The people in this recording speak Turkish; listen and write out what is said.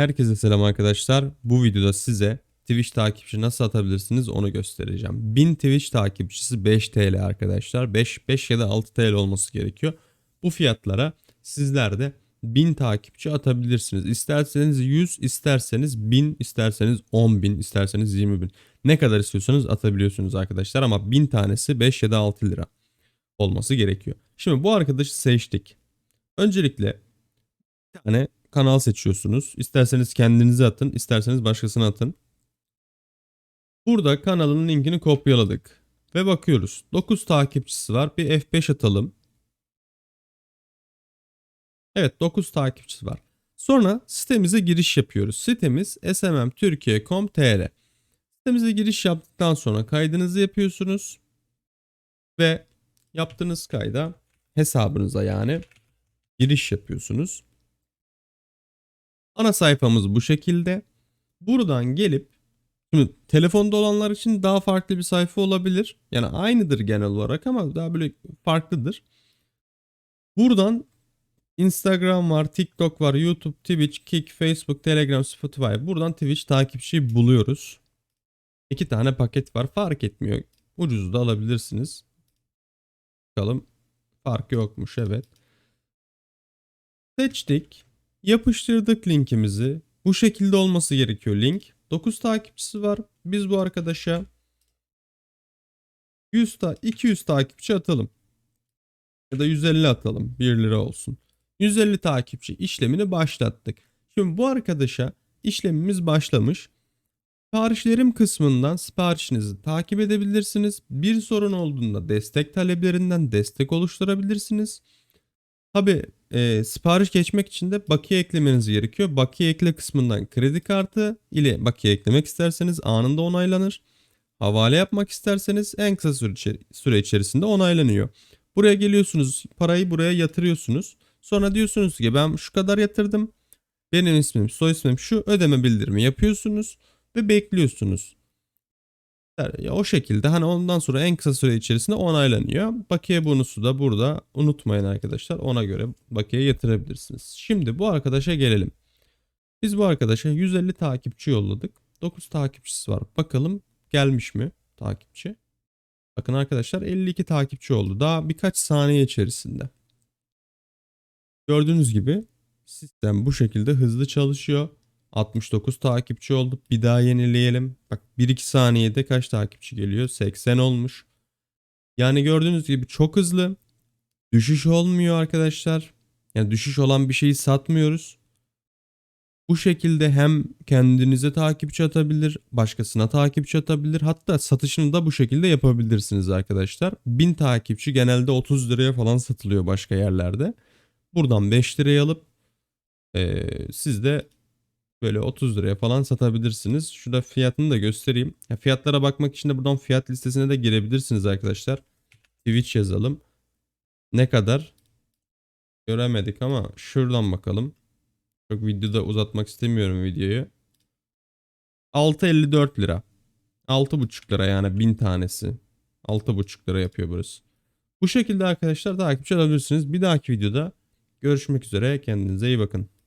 Herkese selam arkadaşlar. Bu videoda size Twitch takipçi nasıl atabilirsiniz onu göstereceğim. 1000 Twitch takipçisi 5 TL arkadaşlar. 5, 5 ya da 6 TL olması gerekiyor. Bu fiyatlara sizler de 1000 takipçi atabilirsiniz. İsterseniz 100, isterseniz 1000, isterseniz 10.000, isterseniz 20.000. Ne kadar istiyorsanız atabiliyorsunuz arkadaşlar ama 1000 tanesi 5 ya da 6 lira olması gerekiyor. Şimdi bu arkadaşı seçtik. Öncelikle bir tane kanal seçiyorsunuz. İsterseniz kendinize atın, isterseniz başkasına atın. Burada kanalın linkini kopyaladık. Ve bakıyoruz. 9 takipçisi var. Bir F5 atalım. Evet 9 takipçisi var. Sonra sitemize giriş yapıyoruz. Sitemiz smmturkiye.com.tr Sitemize giriş yaptıktan sonra kaydınızı yapıyorsunuz. Ve yaptığınız kayda hesabınıza yani giriş yapıyorsunuz. Ana sayfamız bu şekilde. Buradan gelip şimdi telefonda olanlar için daha farklı bir sayfa olabilir. Yani aynıdır genel olarak ama daha böyle farklıdır. Buradan Instagram var, TikTok var, YouTube, Twitch, Kick, Facebook, Telegram, Spotify. Buradan Twitch takipçi buluyoruz. İki tane paket var. Fark etmiyor. Ucuz da alabilirsiniz. Bakalım. Fark yokmuş evet. Seçtik. Yapıştırdık linkimizi. Bu şekilde olması gerekiyor link. 9 takipçisi var. Biz bu arkadaşa 100 ta 200 takipçi atalım. Ya da 150 atalım. 1 lira olsun. 150 takipçi işlemini başlattık. Şimdi bu arkadaşa işlemimiz başlamış. Siparişlerim kısmından siparişinizi takip edebilirsiniz. Bir sorun olduğunda destek taleplerinden destek oluşturabilirsiniz. Tabi e, sipariş geçmek için de bakiye eklemeniz gerekiyor. Bakiye ekle kısmından kredi kartı ile bakiye eklemek isterseniz anında onaylanır. Havale yapmak isterseniz en kısa süre, içeri- süre içerisinde onaylanıyor. Buraya geliyorsunuz parayı buraya yatırıyorsunuz. Sonra diyorsunuz ki ben şu kadar yatırdım. Benim ismim soy ismim şu ödeme bildirimi yapıyorsunuz ve bekliyorsunuz. Ya o şekilde hani ondan sonra en kısa süre içerisinde onaylanıyor. Bakiye bonusu da burada unutmayın arkadaşlar. Ona göre bakiye yatırabilirsiniz. Şimdi bu arkadaşa gelelim. Biz bu arkadaşa 150 takipçi yolladık. 9 takipçisi var. Bakalım gelmiş mi takipçi? Bakın arkadaşlar 52 takipçi oldu. Daha birkaç saniye içerisinde. Gördüğünüz gibi sistem bu şekilde hızlı çalışıyor. 69 takipçi oldu. Bir daha yenileyelim. Bak 1-2 saniyede kaç takipçi geliyor? 80 olmuş. Yani gördüğünüz gibi çok hızlı. Düşüş olmuyor arkadaşlar. Yani düşüş olan bir şeyi satmıyoruz. Bu şekilde hem kendinize takipçi atabilir, başkasına takipçi atabilir. Hatta satışını da bu şekilde yapabilirsiniz arkadaşlar. 1000 takipçi genelde 30 liraya falan satılıyor başka yerlerde. Buradan 5 liraya alıp eee siz de böyle 30 liraya falan satabilirsiniz. Şurada fiyatını da göstereyim. Ya fiyatlara bakmak için de buradan fiyat listesine de girebilirsiniz arkadaşlar. Twitch yazalım. Ne kadar? Göremedik ama şuradan bakalım. Çok videoda uzatmak istemiyorum videoyu. 6.54 lira. 6.5 lira yani 1000 tanesi. 6.5 lira yapıyor burası. Bu şekilde arkadaşlar takipçi alabilirsiniz. Bir dahaki videoda görüşmek üzere. Kendinize iyi bakın.